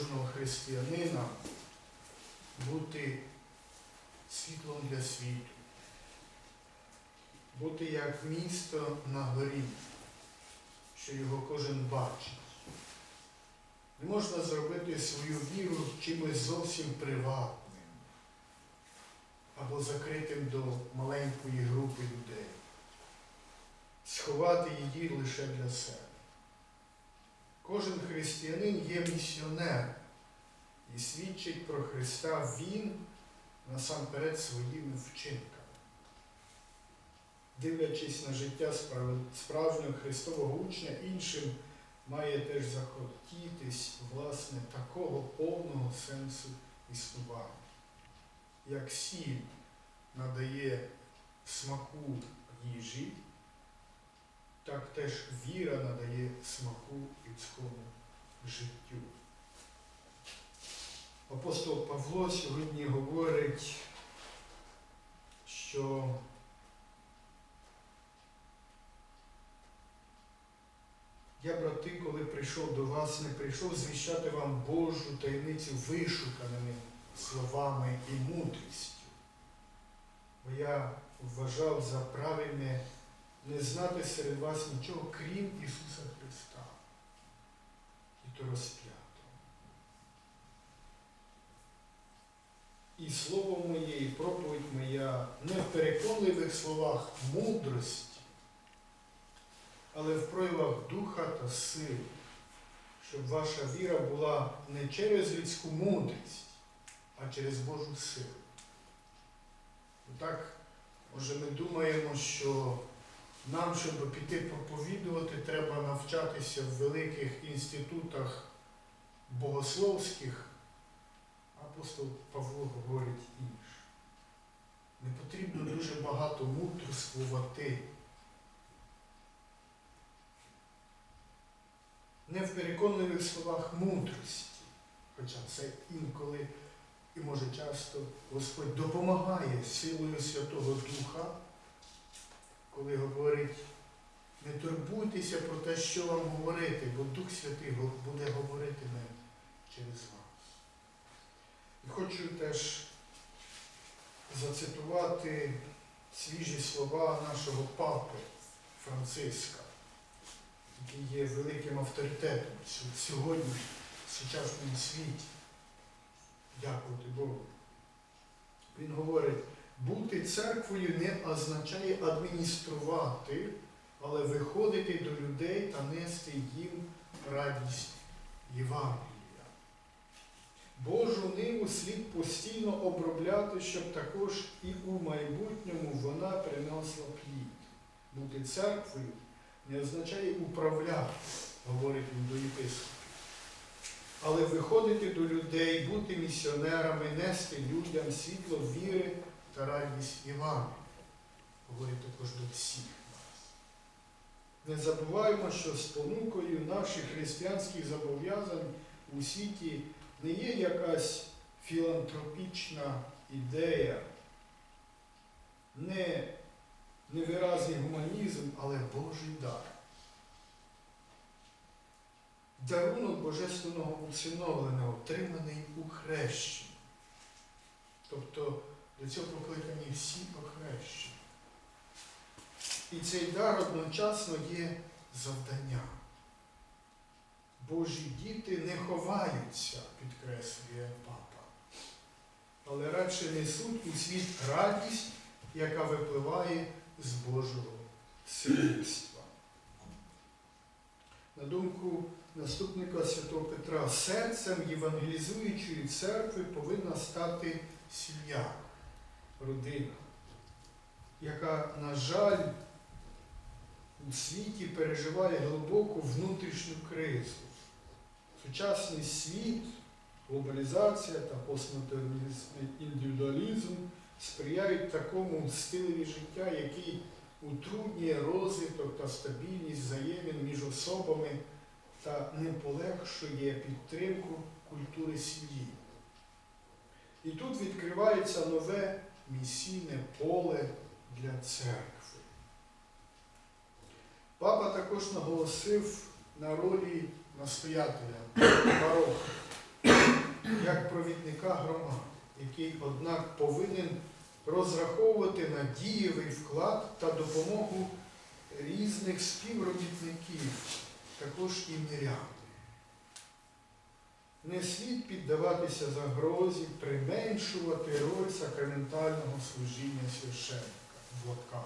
кожного християнина бути світлом для світу, бути як місто на горі, що його кожен бачить. Не можна зробити свою віру чимось зовсім приватним або закритим до маленької групи людей, сховати її лише для себе. Кожен християнин є місіонер і свідчить про Христа Він насамперед своїми вчинками. Дивлячись на життя справжнього Христового учня, іншим має теж захотітись, власне, такого повного сенсу існування. Як сіль надає смаку їжі, так теж віра надає смаку людському життю. Апостол Павло сьогодні говорить, що я, брати, коли прийшов до вас, не прийшов звіщати вам Божу таємницю вишуканими словами і мудрістю. Бо я вважав за правильне не знати серед вас нічого, крім Ісуса Христа, і то розп'ятого. І слово моє, і проповідь моя не в переконливих словах мудрості, але в проявах духа та сили, щоб ваша віра була не через людську мудрість, а через Божу силу. Так, може, ми думаємо, що нам, щоб піти проповідувати, треба навчатися в великих інститутах богословських. Апостол Павло говорить інше. Не потрібно дуже багато мудрствувати. Не в переконливих словах мудрості, хоча це інколи і може часто Господь допомагає силою Святого Духа, коли говорить, не турбуйтеся про те, що вам говорити, бо Дух Святий буде говорити не через вас. І хочу теж зацитувати свіжі слова нашого папи Франциска, який є великим авторитетом сьогодні в сучасному світі. Дякувати Богу. Він говорить, бути церквою не означає адмініструвати, але виходити до людей та нести їм радість Євангелія. Божу ниву слід постійно обробляти, щоб також і у майбутньому вона приносила плід. Бути церквою не означає управляти, говорить він до єпископів. Але виходити до людей, бути місіонерами, нести людям світло віри та радість Євангелія. Говорить також до всіх нас. Не забуваємо, що спонукою наших християнських зобов'язань у світі не є якась філантропічна ідея, не невиразний гуманізм, але Божий дар. Дарунок Божественного усиновлення, отриманий у хрещенні. Тобто до цього покликані всі охрещені. І цей дар одночасно є завданням. Божі діти не ховаються, підкреслює папа, але радше несуть у світ радість, яка випливає з Божого сильства. На думку наступника святого Петра, серцем євангелізуючої церкви повинна стати сім'я, родина, яка, на жаль, у світі переживає глибоку внутрішню кризу. Сучасний світ, глобалізація та постмодернізм сприяють такому стилеві життя, який утруднює розвиток та стабільність взаємин між особами та не полегшує підтримку культури сім'ї. І тут відкривається нове місійне поле для церкви. Папа також наголосив на ролі настоятеля бароха. як провідника громади, який, однак, повинен розраховувати на дієвий вклад та допомогу різних співробітників, також і мірян. Не слід піддаватися загрозі, применшувати роль сакраментального служіння священника в лапках.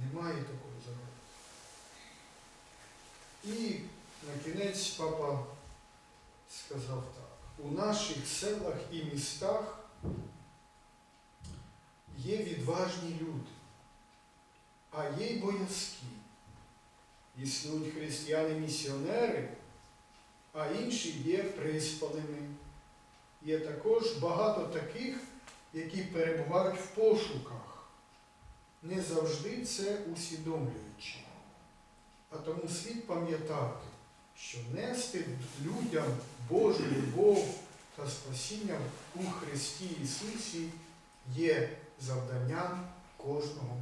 Немає такої загрози. І на кінець папа сказав так. У наших селах і містах є відважні люди, а є й боязкі. Існують християни-місіонери, а інші є приспаними. Є також багато таких, які перебувають в пошуках, не завжди це усвідомлюючи. А тому слід пам'ятати, що нести людям Божу любов та спасіння у Христі Ісусі є завданням кожного